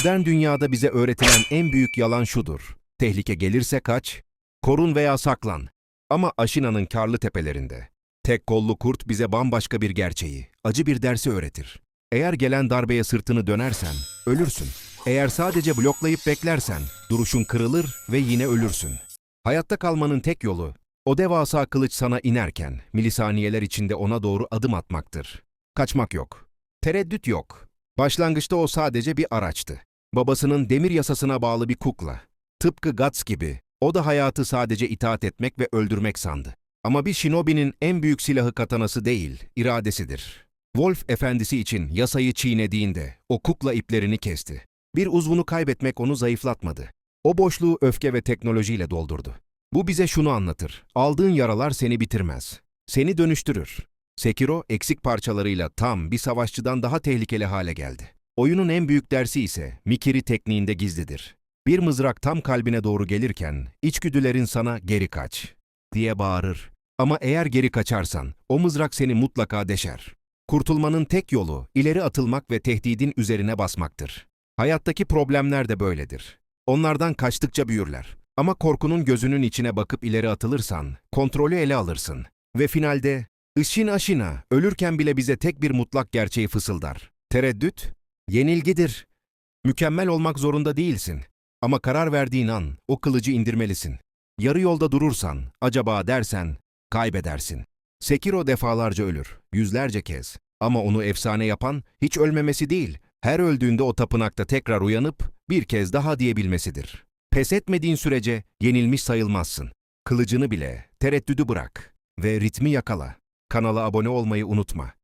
Modern dünyada bize öğretilen en büyük yalan şudur. Tehlike gelirse kaç, korun veya saklan. Ama Aşina'nın karlı tepelerinde. Tek kollu kurt bize bambaşka bir gerçeği, acı bir dersi öğretir. Eğer gelen darbeye sırtını dönersen, ölürsün. Eğer sadece bloklayıp beklersen, duruşun kırılır ve yine ölürsün. Hayatta kalmanın tek yolu, o devasa kılıç sana inerken, milisaniyeler içinde ona doğru adım atmaktır. Kaçmak yok. Tereddüt yok. Başlangıçta o sadece bir araçtı. Babasının demir yasasına bağlı bir kukla. Tıpkı Guts gibi, o da hayatı sadece itaat etmek ve öldürmek sandı. Ama bir shinobi'nin en büyük silahı katanası değil, iradesidir. Wolf efendisi için yasayı çiğnediğinde o kukla iplerini kesti. Bir uzvunu kaybetmek onu zayıflatmadı. O boşluğu öfke ve teknolojiyle doldurdu. Bu bize şunu anlatır. Aldığın yaralar seni bitirmez. Seni dönüştürür. Sekiro eksik parçalarıyla tam bir savaşçıdan daha tehlikeli hale geldi. Oyunun en büyük dersi ise Mikiri tekniğinde gizlidir. Bir mızrak tam kalbine doğru gelirken içgüdülerin sana geri kaç diye bağırır. Ama eğer geri kaçarsan o mızrak seni mutlaka deşer. Kurtulmanın tek yolu ileri atılmak ve tehdidin üzerine basmaktır. Hayattaki problemler de böyledir. Onlardan kaçtıkça büyürler. Ama korkunun gözünün içine bakıp ileri atılırsan kontrolü ele alırsın. Ve finalde Işin aşina ölürken bile bize tek bir mutlak gerçeği fısıldar. Tereddüt, yenilgidir. Mükemmel olmak zorunda değilsin. Ama karar verdiğin an o kılıcı indirmelisin. Yarı yolda durursan, acaba dersen, kaybedersin. Sekiro defalarca ölür, yüzlerce kez. Ama onu efsane yapan hiç ölmemesi değil, her öldüğünde o tapınakta tekrar uyanıp bir kez daha diyebilmesidir. Pes etmediğin sürece yenilmiş sayılmazsın. Kılıcını bile, tereddüdü bırak ve ritmi yakala. Kanala abone olmayı unutma.